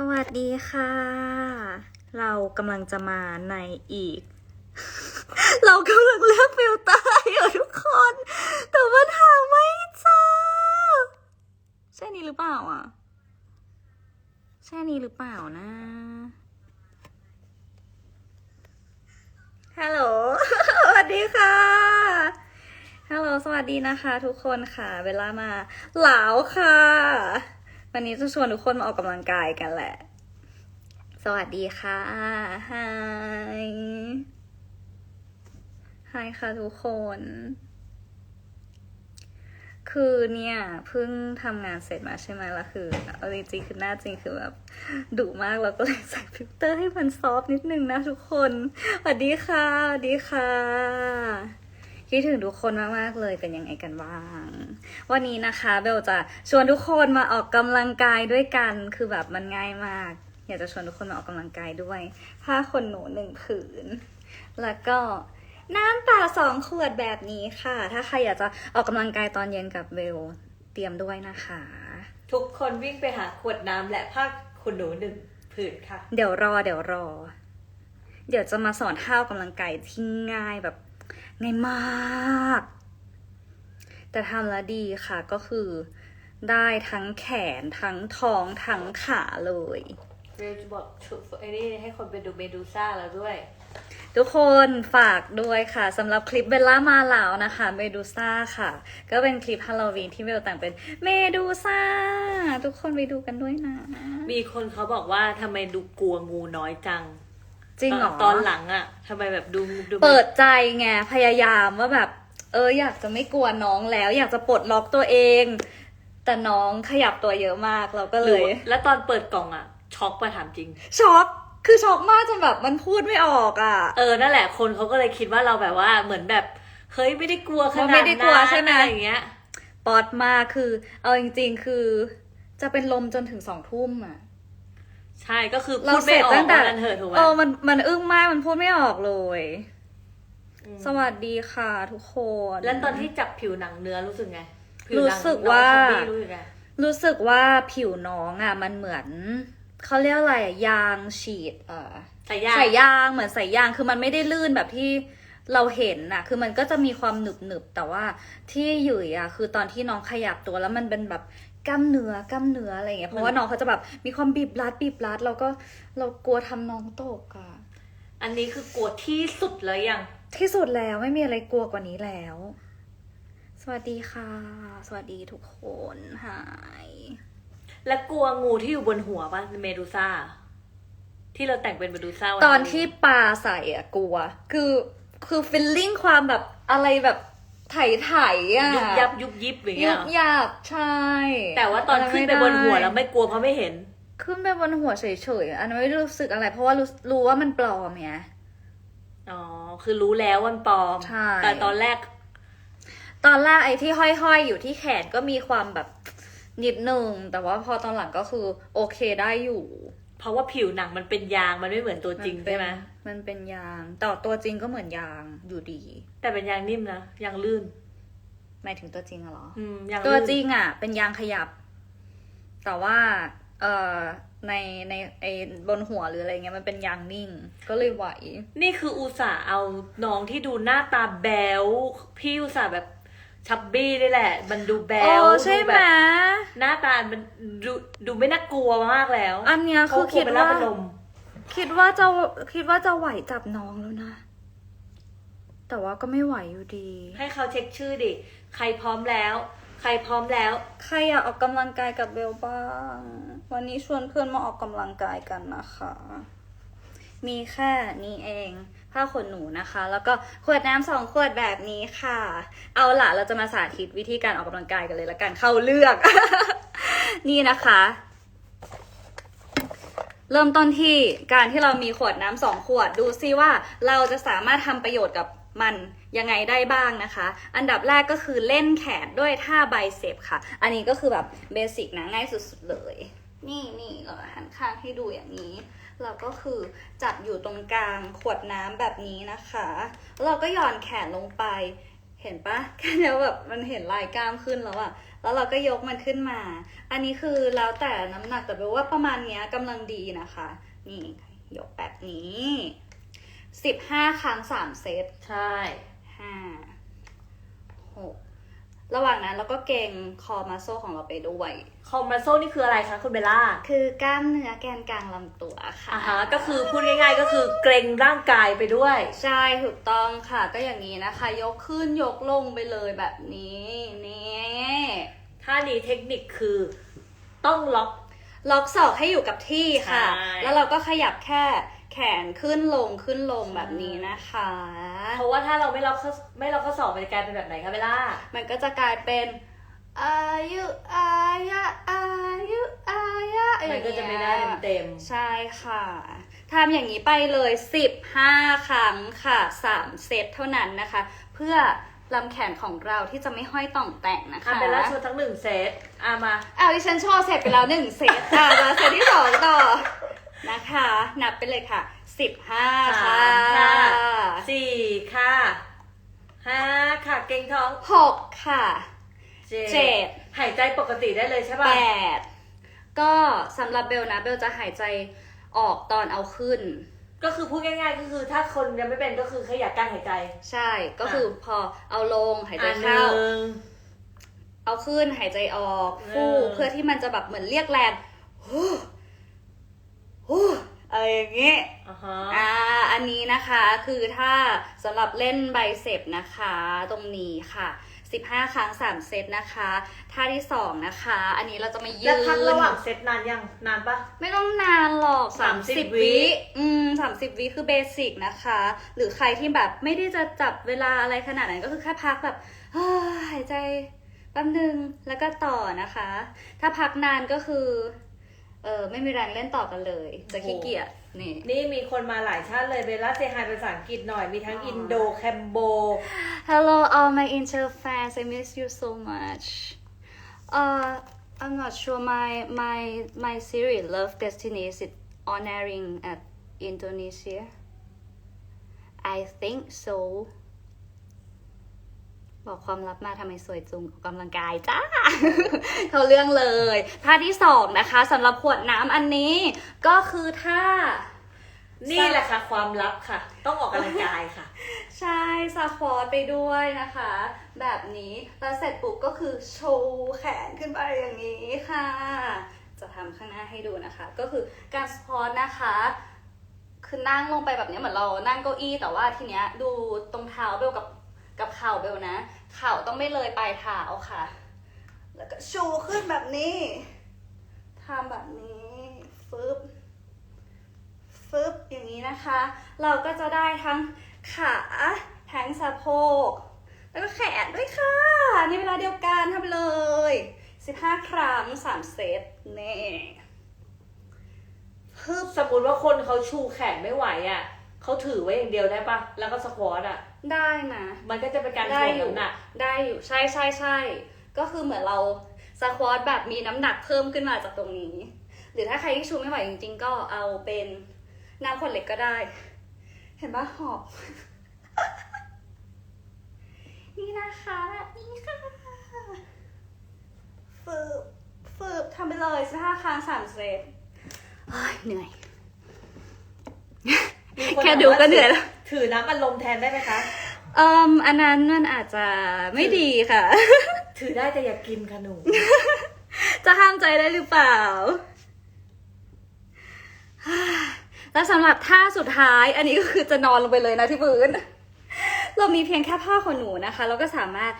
สวัสดีค่ะ เรากำลังจะมาในอีก เรากำลังเลือกฟิลเตอร์อยู่ทุกคน แต่ว่าหาไม่เจอใช่นี้หรือเปล่าอะ ใช่นี้หรือเปล่านะฮัลโหลสวัสดีค่ะฮัลโหลสวัสดีนะคะ ทุกคนค่ะ เวลามา หลาวค่ะ วันนี้จะชวนทุกคนมาออกกำลังกายกันแหละ สวัสดีค่ะฮายฮายค่ะทุกคน คือเนี่ยเพิ่งทำงานเสร็จมาใช่ไหมล่ะคือเอาจริงๆคือหน้าจริงคือแบบดุมากเราก็เลยใส่ฟิลเตอร์ให้มันซอฟต์นิดนึงนะทุกคน สวัสดีค่ะ สวัสดีค่ะ คิดถึงทุกคนมากๆเลยเป็นยังไงกันบ้าง วันนี้นะคะเบลจะชวนทุกคนมาออกกำลังกายด้วยกัน คือแบบมันง่ายมาก อยากจะชวนทุกคนมาออกกำลังกายด้วยผ้าขนหนูหนึ่งผืน แล้วก็น้ำเปล่าสองขวดแบบนี้ค่ะ ถ้าใครอยากจะออกกำลังกายตอนเย็นกับเบลเตรียมด้วยนะคะ ทุกคนวิ่งไปหาขวดน้ำและผ้าคุณหนูหนึ่งผืนค่ะ เดี๋ยวรอเดี๋ยวรอ เดี๋ยวจะมาสอนท่าออกกำลังกายที่ง่ายแบบ ง่ายมาก แต่ทำแล้วดีค่ะก็คือได้ทั้งแขนทั้งท้องทั้งขาเลยเรจะบอกชุดไอ้นี่ให้คนไปดูเมดูซ่าแล้วด้วย ทุกคนฝากด้วยค่ะสำหรับคลิปเบลล่ามาเหลานะคะเมดูซ่าค่ะ ก็เป็นคลิปฮาโลวีนที่เบลแต่งเป็นเมดูซ่าทุกคนไปดูกันด้วยนะ มีคนเขาบอกว่าทำไมดูกลัวงูน้อยจัง จริงเหรอ ตอนหลังอะทำไมแบบดูดูเปิดใจไงพยายามว่าแบบ เอออยากจะไม่กลัวน้องแล้ว อยากจะปลดล็อกตัวเอง แต่น้องขยับตัวเยอะมากเราก็หเลรือยแล้วตอนเปิดกล่องอะช็อกประถามจริง ช็อกคือช็อกมากจนแบบมันพูดไม่ออกอะ เออ นั่นแหละ คนเขาก็เลยคิดว่าเราแบบว่าเหมือนแบบ เฮ้ยไม่ได้กลัวขนาดว่าไม่ได้กลัวนั้นใช่ไหมอะไรอย่างเงี้ยป๊อตมากคือ เอาจริง ๆ คือ จะเป็นลมจนถึงสองทุ่มอะ ใช่ก็คือเราพูดเสไม่ร็จออกตั้งแต่ว่ากันเถอะถูกไหม เออมันมันอึ้งมากมันพูดไม่ออกเลย อืม สวัสดีค่ะทุกคน แล้วตอนที่จับผิวหนังเนื้อรู้สึกไงผิวรู้หนังสึกน้องว่าซอมบี้รู้สึกไง รู้สึกว่าผิวน้องอะ มันเหมือนเขาเรียกอะไรอะยางฉีดเอ่อ แต่ยากสายยางเหมือนสายยางคือมันไม่ได้ลื่นแบบที่เราเห็นน่ะ คือมันก็จะมีความหนึบหนึบๆแต่ว่าที่หยุยอะคือตอนที่น้องขยับตัวแล้วมันเป็นแบบ กล้ามเนื้อกล้ามเนื้ออะไรอย่างเงี้ยเพราะว่าน้องเขาจะแบบมีความบีบรัดบีบรัดแล้วก็เรากลัวทำน้องตกอะอันนี้คือกลัวที่สุดเลยยังที่สุดแล้วไม่มีอะไรกลัวกว่านี้แล้ว สวัสดีค่ะ สวัสดีทุกคนหายและกลัวงูที่อยู่บนหัวป่ะเมดูซ่าที่เราแต่งเป็นเมดูซ่าวัตอนที่ปลาใส่อะกลัว คือคือฟีลลิ่งความแบบอะไรแบบ ไถไถๆอะยุบยับยุบยิบอย่างเงี้ยุยบยับใช่แต่ว่าตอนขึ้นไปบนหัวแล้วไม่กลัวเพราะไม่เห็น ขึ้นไปบนหัวเฉยๆอันนั้นไม่รู้สึกอะไร เพราะว่ารู้รู้ว่ามันปลอมไง อ๋อ คือรู้แล้ววันปลอม ใช่ แต่ตอนแรก ตอนแรกไอ้ที่ห้อยๆ อยู่ที่แขนก็มีความแบบนิดนึงแต่ว่าพอตอนหลังก็คือ โอเคได้อยู่เพราะว่าผิวหนังมันเป็นยางมันไม่เหมือนตัวจริงนเป็นใช่ไหมมันเป็นยางแต่ตัวจริงก็เหมือนยางอยู่ดี แต่เป็นยางนิ่มนะยางลื่น หมายถึงตัวจริงอะเหรอ อืมยางตัวลื่นจริงอะเป็นยางขยับ แต่ว่า เอ่อในในไอ้บนหัวหรืออะไรเงี้ยมันเป็นยางนิ่ง ก็เลยไหว นี่คืออุตส่าห์เอาน้องที่ดูหน้าตาแบวพี่อุตส่าห์แบบชับบี้นี่แหละ มันดูแบโอ้วใช่ดูไหม แบบหน้าตามันดูดูไม่น่ากลัวมากแล้วอันเนี้ยคือคิดเขกลัว่าเป็นลมคิดว่าจะคิดว่าจะไหวจับน้องแล้วนะ แต่ว่าก็ไม่ไหวอยู่ดี ให้เขาเช็คชื่อดิ ใครพร้อมแล้ว ใครพร้อมแล้ว ใครอยากออกกำลังกายกับเบลบ้าง วันนี้ชวนเพื่อนมาออกกำลังกายกันนะคะ มีแค่นี้เอง ผ้าขนหนูนะคะ แล้วก็ขวดน้ำสองขวดแบบนี้ค่ะ เอาล่ะเราจะมาสาธิตวิธีการออกกำลังกายกันเลยละกัน เข้าเลือก นี่นะคะ เริ่มต้นที่การที่เรามีขวดน้ำสองขวด ดูซิว่าเราจะสามารถทำประโยชน์กับ มันยังไงได้บ้างนะคะ อันดับแรกก็คือเล่นแขนด้วยท่าไบเซปค่ะ อันนี้ก็คือแบบเบสิกนะง่ายสุดๆเลย นี่นี่เราหันข้างให้ดูอย่างนี้ เราก็คือจับอยู่ตรงกลางขวดน้ำแบบนี้นะคะ เราก็หย่อนแขนลงไป เห็นปะแค่นี้แบบมันเห็นลายกล้ามขึ้นแล้วอะแล้วเราก็ยกมันขึ้นมา อันนี้คือแล้วแต่น้ำหนักแต่เบลว่าประมาณเนี้ยกำลังดีนะคะ นี่ยกแบบนี้ สิบห้าครั้งสามเซตใช่ห้าหกระหว่างนั้นเราก็เก่งคอมาโซของเราไปด้วยคอมมาโซนี่คืออะไรคะคุณเบลล่า คือกล้ามเนื้อแกนกลางลำตัวค่ะอ่าฮะก็คือพูดง่ายๆก็คือเกรงร่างกายไปด้วย ใช่ถูกต้องค่ะ ก็อย่างนี้นะคะ ยกขึ้นยกลงไปเลยแบบนี้นี่ท่านี้เทคนิคคือต้องล็อกล็อกศอกให้อยู่กับที่ค่ะใช่แล้วเราก็ขยับแค่แข นขึ้นลงขึ้นลงใช่แบบนี้นะคะ เพราะว่าถ้าเราไม่ล็อกข้อไม่ล็อกข้อศอกมันจะกลายเป็นแบบไหนคะเบลล่ามันก็จะกลายเป็นอายุอายะอายุอายะมันก็จะไม่ได้อย่างเงี้ยเต็มใช่ค่ะทำอย่างนี้ไปเลย 15 ครั้งค่ะ 3 เซตเท่านั้นนะคะ เพื่อลำแขนของเราที่จะไม่ห้อยต่องแต่งนะอะคะเบลล่าโชว์ทั้งหนึ่งเซตอะมาอ้าวดิฉันโชว์เสร็จไปแล้วหนึ่งเซตอะมาเซตที่สองต่อ นะคะ นับไปเลยค่ะ15ค่ะสามค่ะสี่ค่ะห้าค่ะ เกรงท้องหกค่ะเจ็ดเจ็ดหายใจปกติได้เลยใช่แปป่ะดก็สำหรับเบลนะเบลจะหายใจออกตอนเอาขึ้น ก็คือพูดง่ายๆก็คือถ้าคนยังไม่เป็นก็คือขยับการหายใจ ใช่ก็คือพอเอาลงหายใจอะหเข้านึ่งเอาขึ้นหายใจออก ฟู่เออเพื่อที่มันจะแบบเหมือนเรียกแรงฮู้ฮู้ อะไรอย่างเงี้ยอ่าฮะอ่า อันนี้นะคะคือถ้าสำหรับเล่นไบเซปนะคะตรงนี้ค่ะ 15 ครั้ง 3 เซตนะคะท่าที่ 2 นะคะ อันนี้เราจะมายืแล้วนพักระหว่างเซตนานยังนานปะ ไม่ต้องนานหรอก 30 30วิ วิอืม30วิคือเบสิกนะคะ หรือใครที่แบบไม่ได้จะจับเวลาอะไรขนาดนั้นก็คือแค่พักแบบเฮ้ยหายใจแป๊บนึงแล้วก็ต่อนะคะ ถ้าพักนานก็คือ เออไม่มีแรงเล่นต่อกันเลย จะขี้เกียจนี่ นี่มีคนมาหลายชาติเลยเบลล่าเซฮายเป็นภาษาอังกฤษหน่อย มีทั้งอ๋ออิ อินโดแคมโบ Hello, all my inter fans. I miss you so much. Uh, I'm not sure my my my series Love Destiny is it on airing at Indonesia. I think so. บอกความลับมาทำไมสวยจุงออกกำลังกายจ้า เขาเรื่องเลยท่าที่สองนะคะสำหรับขวดน้ำอันนี้ ก็คือท่า นี่แหละค่ะ ความลับค่ะ ต้องออกกำลังกายค่ะ ใช่สควอตไปด้วยนะคะ แบบนี้แล้วเสร็จปุ๊บก็คือโชว์แขนขึ้นไปอย่างนี้ค่ะ จะทำข้างหน้าให้ดูนะคะ ก็คือการสควอตนะคะคือนั่งลงไปแบบนี้เหมือนเรานั่งเก้าอี้แต่ว่าทีเนี้ยดูตรงเท้าเบลกับ กับเข่าเบลนะ เข่าต้องไม่เลยปลายเท้าค่ะ แล้วก็ชูขึ้นแบบนี้ทำแบบนี้ฟึบฟึบอย่างนี้นะคะ เราก็จะได้ทั้งขาทั้งสะโพก แล้วก็แขนด้วยค่ะ ในเวลาเดียวกันทำเลย 15 ครั้ง 3 เซตเนี่ฮึบสมมติว่าคนเขาชูแขนไม่ไหวอะ เขาถือไว้อย่างเดียวได้ปะแล้วก็สควอตอะ ได้นะ มันก็จะเป็นการได้ถ่วงอยู่ น้ำหนัก ได้อยู่ใช่ใช่ใช่ก็คือเหมือนเราสควอตแบบมีน้ำหนักเพิ่มขึ้นมาจากตรงนี้ หรือถ้าใครที่ชูไม่ไหวจริงๆ ก็เอาเป็นน้ำขวดเล็กก็ได้ เห็นปะหอบ นี่นะคะแบบนี้ค่ะฝึบฝึบทำไปเลยสิบห้าครั้งสามเซตเฮ้ยเหนื่อยมีคน แค่ดูก็เหนื่อยแล้ว ถือน้ำอัดลมแทนได้ไหมคะ เอ่มอันนั้นมันอาจจะไม่ดีค่ะ ถือได้แต่อย่ากินค่ะหนู จะห้ามใจได้หรือเปล่า และสำหรับท่าสุดท้าย อันนี้ก็คือจะนอนลงไปเลยนะที่พื้น เรามีเพียงแค่ผ้าขนหนูนะคะ เราก็สามารถ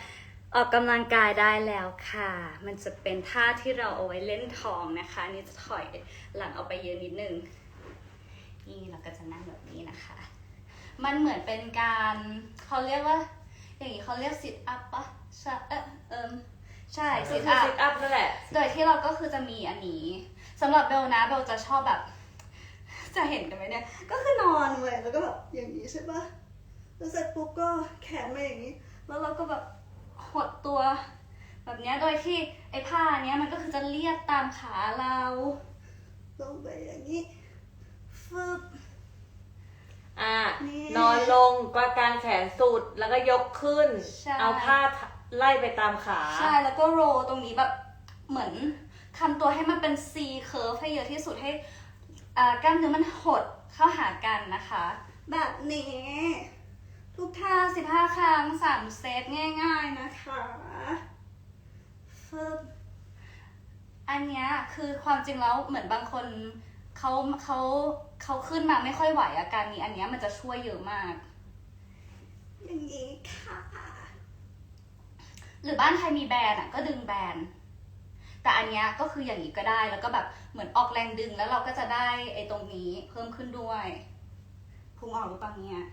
ออกกำลังกายได้แล้วค่ะ มันจะเป็นท่าที่เราเอาไว้เล่นทองนะคะอันนี่จะถอยหลังเอาไปเยอะนิดนึง นี่เราก็จะนั่งแบบนี้นะคะ มันเหมือนเป็นการเขาเรียกว่า อย่างนี้เขาเรียกซิทอัพปะใช่เออเอิมใช่ก็ซิทคืออัพซิทอัพนั่นแหละ โดยที่เราก็คือจะมีอันนี้สำหรับเบลนะเบลจะชอบแบบ จะเห็นกันไหมเนี่ย ก็คือนอนเลยแล้วก็แบบอย่างนี้ใช่ปะแล้วเสร็จปุ๊บก็แขนมาอย่างนี้ แล้วเราก็แบบหดตัวแบบเนี้ยโดยที่ไอ้ผ้าเนี้ยมันก็คือจะเลียดตามขาเราลงไปอย่างนี้ ฟึบ อ่านี่นอนลงก็กางแขนสุดแล้วก็ยกขึ้น ใช่ เอาผ้าไล่ไปตามขา ใช่แล้วก็โรลตรงนี้แบบเหมือนทำตัวให้มันเป็น C curve ให้เยอะที่สุดให้อ่ากล้ามเนื้อมันหดเข้าหากันนะคะ แบบนี้ ทุกท่า15 ครั้ง 3 เซตง่ายๆนะคะฟึบ อันเนี้ยคือความจริงแล้วเหมือนบางคนเขาเขา เขาขึ้นมาไม่ค่อยไหวอาการนี้อันเนี้ยมันจะช่วยเยอะมาก อย่างนี้ค่ะ หรือบ้านใครมีแบรนด์อะก็ดึงแบรนด์แต่อันเนี้ยก็คืออย่างนี้ก็ได้แล้วก็แบบเหมือนออกแรงดึงแล้วเราก็จะได้ไอ้ตรงนี้เพิ่มขึ้นด้วยพุงออกหรือเปล่าเนี่ย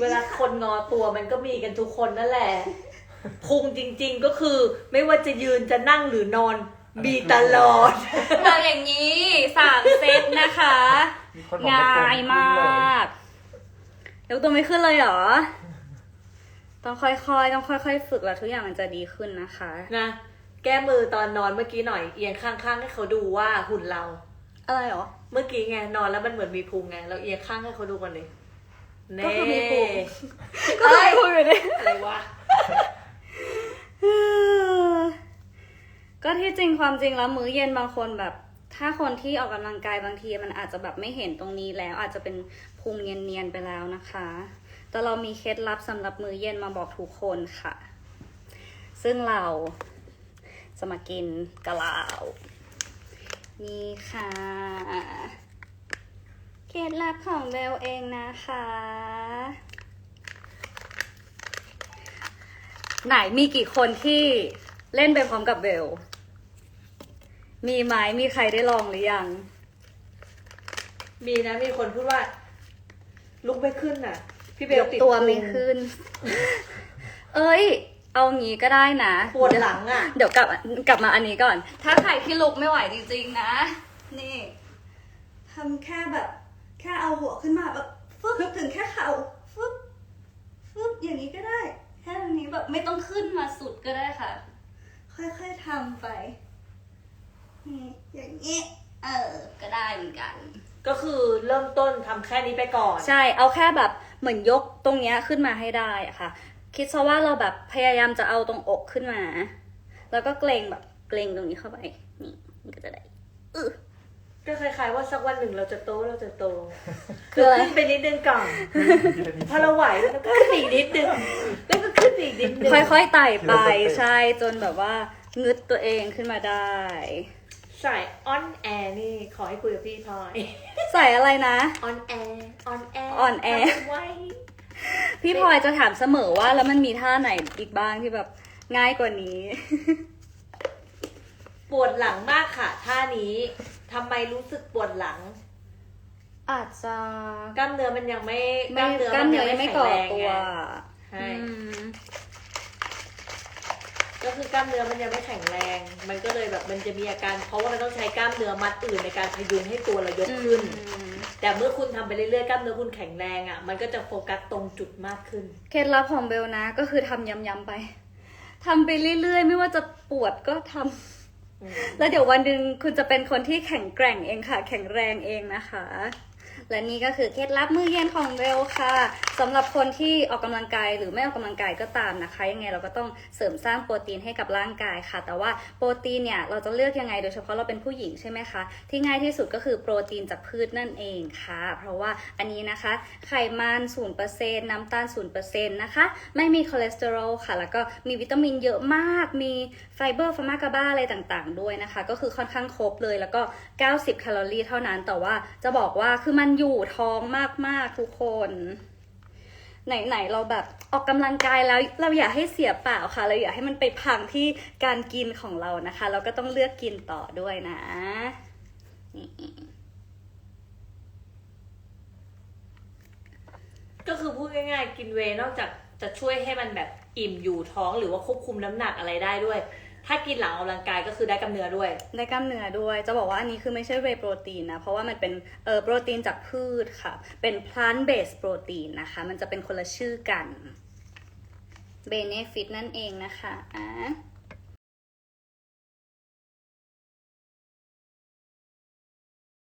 เวลาคนงอตัวมันก็มีกันทุกคนนั่นแหละพุงจริง ๆก็คือไม่ว่าจะยืนจะนั่งหรือนอน มีตลอด เราอย่างนี้สามเซตนะคะมีคนบอกว่ง่ายมากยกตัวไม่ขึ้นเลยเหรอ ต้องค่อยๆ ต้องค่อยๆ ฝึกแล้วทุกอย่างมันจะดีขึ้นนะคะ นะแก้มือตอนนอนเมื่อกี้หน่อยเอียงข้างๆให้เขาดูว่าหุ่นเรา อะไรเหรอ เมื่อกี้ไงนอนแล้วมันเหมือนมีพุงไงเราเอียงข้างให้เขาดูกันเลยก็คือมีพุงเน่ก็ไม่พูดอยู่ดิอะไรวะ ก็ที่จริงความจริงแล้วมื้อเย็นบางคนแบบ ถ้าคนที่ออกกำลังกายบางทีมันอาจจะแบบไม่เห็นตรงนี้แล้ว อาจจะเป็นพุงเนียนๆไปแล้วนะคะ แต่เรามีเคล็ดลับสำหรับมื้อเย็นมาบอกทุกคนค่ะ ซึ่งเราจะมากินกะลาวนี่ค่ะ เคล็ดลับของเบลเองนะคะ ไหนมีกี่คนที่เล่นไปพร้อมกับเบล มีไหมมีใครได้ลองหรือยัง มีนะมีคนพูดว่า ลุกไม่ขึ้นน่ะ พี่เบยลกติดตัวพุงไม่ขึ้น เอ้ย เอางี้ก็ได้นะปวดหลังอะ เดี๋ยวกลับกลับมาอันนี้ก่อน ถ้าใครที่ลุกไม่ไหวจริงๆนะ นี่ทำแค่แบบ แค่เอาหัวขึ้นมาแบบฟึบถึงแค่เข่าฟึบฟึบอย่างนี้ก็ได้ แค่นี้แบบไม่ต้องขึ้นมาสุดก็ได้ค่ะ ค่อยๆทำไปนี่ อย่างนี้ เออ ก็ได้เหมือนกัน ก็คือเริ่มต้นทำแค่นี้ไปก่อน ใช่เอาแค่แบบเหมือนยกตรงเนี้ยขึ้นมาให้ได้อะค่ะ คิดซะว่าเราแบบพยายามจะเอาตรงอกขึ้นมา แล้วก็เกรงแบบเกรงตรงนี้เข้าไปนี่มันก็จะได้อือก็คล้ายๆว่าสักวันหนึ่งเราจะโตเราจะโต คืออะไรขึ้นไปนิดนึงก่อนพอเราไหวแล้วก็ขึ้นอีกนิดนึงแล้วก็ขึ้นอีกนิดนึงค่อยๆไต่ไปใช่จนแบบว่างึดตัวเองขึ้นมาได้ ใส่ออนแอร์นี่ขอให้คุยกับพี่พลอยใส่อะไรนะ ออนแอร์ออนแอร์ on air ไว้ พี่พลอยจะถามเสมอว่าแล้วมันมีท่าไหนอีกบ้างที่แบบง่ายกว่านี้ ปวดหลังมากค่ะ ท่านี้ทำไมรู้สึกปวดหลัง อาจจะกล้ามเนื้อมันยังไม่ไม่กล้ามเนื้อยังไม่ก่อแข็งตัแรวงไง ใช่ อืม ก็คือกล้ามเนื้อมันยังไม่แข็งแรง มันก็เลยแบบมันจะมีอาการ เพราะว่ามันต้องใช้กล้ามเนื้อมัดอื่นในการพยุงให้ตัวเรายกขึ้นอืมแต่เมื่อคุณทำไปเรื่อยๆกล้ามเนื้อคุณแข็งแรงอะ มันก็จะโฟกัสตรงจุดมากขึ้น เคล็ดลับของเบลนะก็คือทำย้ำๆไปทำไปเรื่อยๆ ไม่ว่าจะปวดก็ทำอืมแล้วเดี๋ยววันหนึ่งคุณจะเป็นคนที่แข็งแกร่งเองค่ะ แข็งแรงเองนะคะ และนี่ก็คือเคล็ดลับมื้อเย็นของเบลค่ะสำหรับคนที่ออกกำลังกายหรือไม่ออกกำลังกายก็ตามนะคะ ยังไงเราก็ต้องเสริมสร้างโปรตีนให้กับร่างกายค่ะ แต่ว่าโปรตีนเนี่ยเราจะเลือกยังไงโดยเฉพาะเราเป็นผู้หญิงใช่ไหมคะที่ง่ายที่สุดก็คือโปรตีนจากพืชนั่นเองค่ะ เพราะว่าอันนี้นะคะ ไขมัน0%น้ำตาล0%นเปอร์เซ็นต์นะคะ ไม่มีคอเลสเตอรอลค่ะ แล้วก็มีวิตามินเยอะมาก มีไฟเบอร์ฟาร์มากาบ้าอะไรต่างๆ ด้วยนะคะ ก็คือค่อนข้างครบเลยแล้วก็ 90 แคลอรี่เท่านั้นแต่ว่าจะบอกว่าคือมันอยู่ท้องมากๆทุกคน ไหนๆเราแบบออกกำลังกายแล้วเราอย่าให้เสียเปล่าค่ะ เราอย่าให้มันไปพังที่การกินของเรานะคะ เราก็ต้องเลือกกินต่อด้วยนะนี่ก็คือพูดง่ายๆ กินเวนอกจากจะช่วยให้มันแบบอิ่มอยู่ท้องหรือว่าควบคุมน้ำหนักอะไรได้ด้วย ถ้ากินหลังออกกำลังกายก็คือได้กล้ามเนื้อด้วย ได้กล้ามเนื้อด้วย จะบอกว่าอันนี้คือไม่ใช่เวย์โปรตีนนะ เพราะว่ามันเป็นเอ่อโปรตีนจากพืชค่ะ เป็น plant based โปรตีนนะคะ มันจะเป็นคนละชื่อกัน benefit นั่นเองนะคะอะ